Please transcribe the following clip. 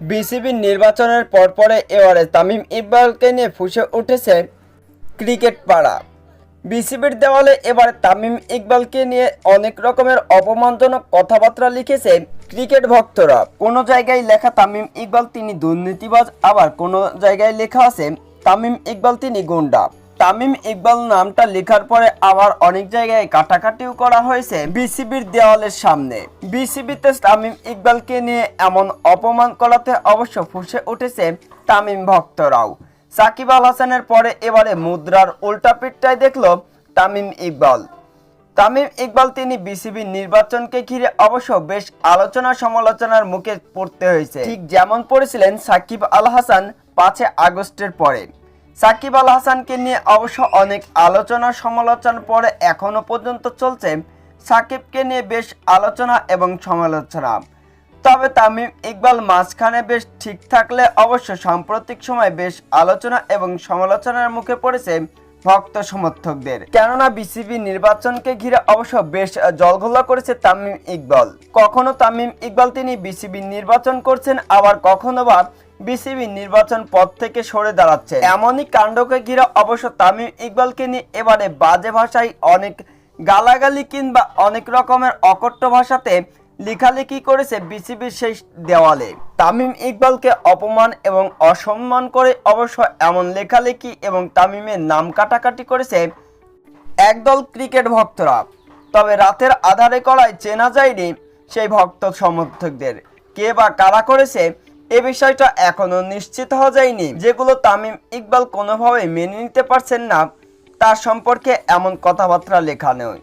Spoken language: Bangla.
বিসিবির নির্বাচনের পরপরে এবারে তামিম ইকবালকে নিয়ে ফুসে উঠেছে ক্রিকেট পাড়া। বিসিবির দেওয়ালে এবার তামিম ইকবালকে নিয়ে অনেক রকমের অপমানজনক কথাবার্তা লিখেছে ক্রিকেট ভক্তরা। কোনো জায়গায় লেখা তামিম ইকবাল তিনি দুর্নীতিবাজ, আবার কোনো জায়গায় লেখা আছে তামিম ইকবাল তিনি গুন্ডা। তামিম ইকবাল নামটা লেখার পরে আবার অনেক জায়গায় কাটাকাটিও করা হয়েছে বিসিবির দেওয়ালের সামনে। বিসিবিতে তামিম ইকবালকে নিয়ে এমন অপমান করাতে অবশ্য ফুসে উঠেছে তামিম ভক্তরাও। সাকিব আল হাসানের পরে এবারে মুদ্রার উল্টা পিঠটাই দেখল তামিম ইকবাল। তামিম ইকবাল তিনি বিসিবি নির্বাচনকে ঘিরে অবশ্য বেশ আলোচনা সমালোচনার মুখে পড়তে হয়েছে। ঠিক যেমন পড়েছিলেন সাকিব আল হাসান পাঁচে আগস্টের পরে। সাকিব আল হাসানকে নিয়ে অবশ্য অনেক আলোচনা সমালোচনার পরে এখনও পর্যন্ত চলছে সাকিবকে নিয়ে বেশ আলোচনা এবং সমালোচনা। তবে তামিম ইকবাল মাঝখানে বেশ ঠিক থাকলে অবশ্য সাম্প্রতিক সময় বেশ আলোচনা এবং সমালোচনার মুখে পড়েছে ভক্ত সমর্থকদের। কেননা বিসিবি নির্বাচনকে ঘিরে অবশ্য বেশ জলঘোলা করেছে তামিম ইকবাল। কখনো তামিম ইকবাল তিনি বিসিবি নির্বাচন করছেন, আবার কখনো বা বিসিবি নির্বাচন পদ থেকে সরে দাঁড়াচ্ছে। এমনই কাণ্ডকে ঘিরে অবশ্য তামিম ইকবালকে নিয়ে এবারে বাজে ভাষায় অনেক গালাগালি কিংবা অনেক রকমের অকট্য ভাষাতে লেখালেখি করেছে বিসিবির সেই দেওয়ালে। তামিম ইকবালকে অপমান এবং অসম্মান করে অবশ্য এমন লেখালেখি এবং তামিমের নাম কাটাকাটি করেছে একদল ক্রিকেট ভক্তরা। তবে রাতের আধারে করায় চেনা যায়নি সেই ভক্ত সমর্থকদের। কে বা কারা করেছে এ বিষয়টা এখনও নিশ্চিত হওয়া যায়নি। যেগুলো তামিম ইকবাল কোনোভাবে মেনে নিতে পারছেন না, তার সম্পর্কে এমন কথাবার্তা লেখা নেই।